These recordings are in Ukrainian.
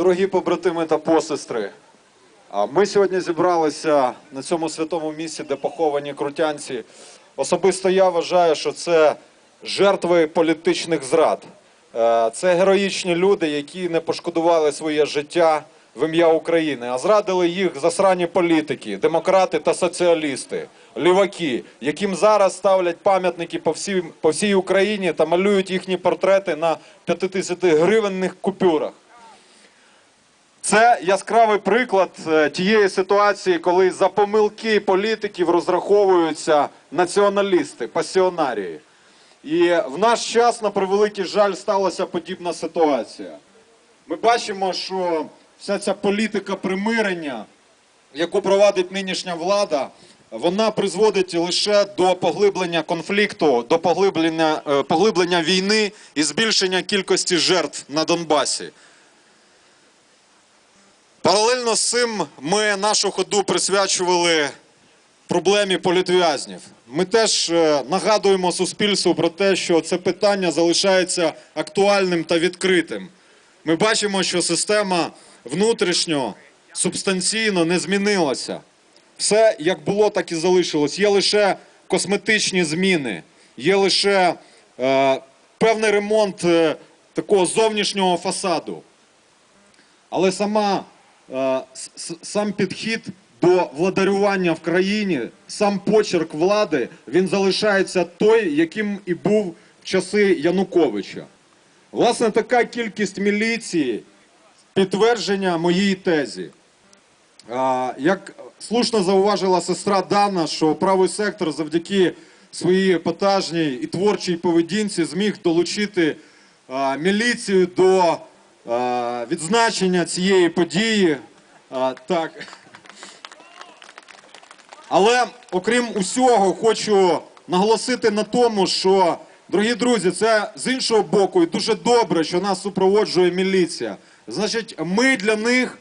Дорогі побратими та посестри, ми сьогодні зібралися на цьому святому місці, де поховані крутянці. Особисто я вважаю, що це жертви політичних зрад. Е, Це героїчні люди, які не пошкодували своє життя в ім'я України, а зрадили їх засрані політики, демократи та соціалісти, ліваки, яким зараз ставлять пам'ятники по всій, по всій Україні та малюють їхні портрети на 50-гривенних купюрах. Це яскравий приклад е, тієї ситуації, коли за помилки політиків розраховуються націоналісти, пасіонарії. І в наш час, на превеликий жаль, сталася подібна ситуація. Ми бачимо, що вся ця політика примирення, яку провадить нинішня влада, вона призводить лише до поглиблення конфлікту, до поглиблення, е, поглиблення війни і збільшення кількості жертв на Донбасі. Паралельно з цим ми нашу ходу присвячували проблемі політв'язнів. Ми теж е, нагадуємо суспільству про те, що це питання залишається актуальним та відкритим. Ми бачимо, що система внутрішньо субстанційно не змінилася. Все як було, так і залишилось. Є лише косметичні зміни, є лише е, певний ремонт е, такого зовнішнього фасаду. Але сама, сам підхід до владарювання в країні, сам почерк влади, він залишається той, яким і був в часи Януковича. Власне, така кількість міліції підтвердження моїй тезі. Як слушно зауважила сестра Дана, що правий сектор завдяки своїй епатажній і творчій поведінці зміг долучити міліцію до відзначення цієї події. Так. Але окрім усього, хочу наголосити на тому, що, дорогі друзі, це з іншого боку, і дуже добре, що нас супроводжує міліція. Значить, ми для них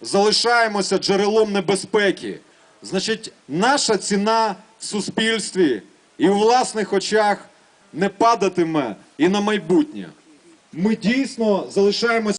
залишаємося джерелом небезпеки. Значить, наша ціна в суспільстві і у власних очах не падатиме і на майбутнє. Ми дійсно залишаємося.